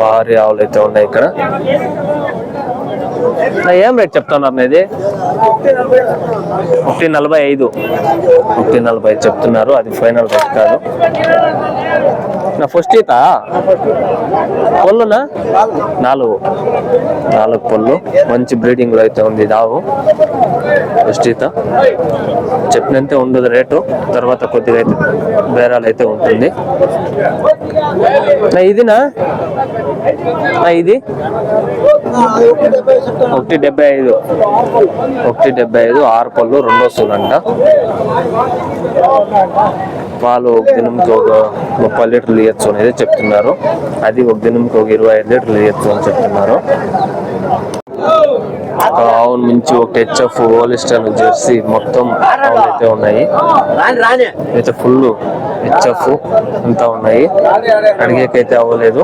భారీ ఆవులు అయితే ఉన్నాయి ఇక్కడ. ఏం రేట్ చెప్తున్నారు ఇది? ఒకటి నలభై ఐదు. ఒకటి నలభై ఐదు చెప్తున్నారు. అది ఫైనల్ రేట్ కాదు. నా ఫస్ట్ ఈత? పళ్ళునా నాలుగు. నాలుగు పళ్ళు మంచి బ్రీడింగ్లో అయితే ఉంది దావు. ఆవు ఫస్ట్ ఈత. చెప్పినంతే ఉండదు రేటు. తర్వాత కొద్దిగా అయితే బేరాలు అయితే ఉంటుంది. నా ఇదినా? ఇది? ఒకటి డెబ్బై ఐదు. ఒకటి డెబ్బై ఐదు ఆరు పళ్ళు రెండు వస్తుందంట. పాలు ఒక దినంకి ఒక ముప్పై లీటర్లు ఇవ్వచ్చు అనేది చెప్తున్నారు. అది ఒక దినంకి ఒక ఇరవై ఐదు లీటర్లు ఇవ్వచ్చు అని చెప్తున్నారు. ఒక ఆవు నుంచి ఒక హెచ్ఎఫ్ హోలిస్టన్ జెర్సీ మొత్తం ఆవులు అయితే ఉన్నాయి. అయితే ఫుల్ హెచ్ఎఫ్ అంతా ఉన్నాయి. అడిగేకైతే అవ్వలేదు.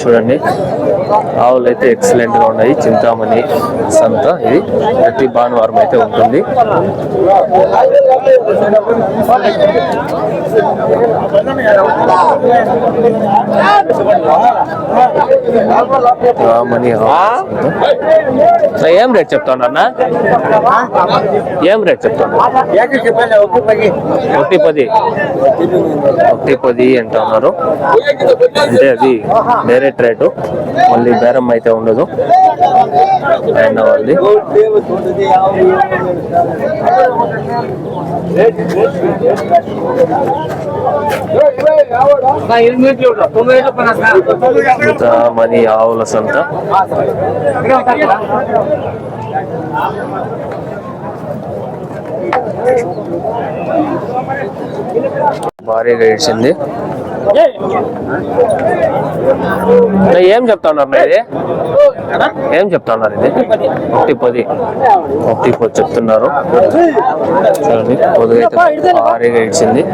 చూడండి. ఆవులు అయితే ఎక్సలెంట్గా ఉన్నాయి. చింతామణి సంత ఇది. ప్రతి భానువారం అయితే ఉంటుంది. రామణి ఏం రేట్ చెప్తాను అన్న ఏం రేట్ చెప్తాను? ఒకటి పది. ఒకటి పది అంటున్నారు. అంటే అది డైరెక్ట్ రేటు మళ్ళీ బేరం అయితే ఉండదు. అయిన వాళ్ళది. మనీ ఆవుల సంత. భారీగా ఇచ్చింది ఏం చెప్తా ఉన్నారు ఇది? ఏం చెప్తా ఉన్నారు ఇది? ఒకటి పది ఒకటి పది చెప్తున్నారు చూడండి పొద్దుగా అయితే భారీగా ఇచ్చింది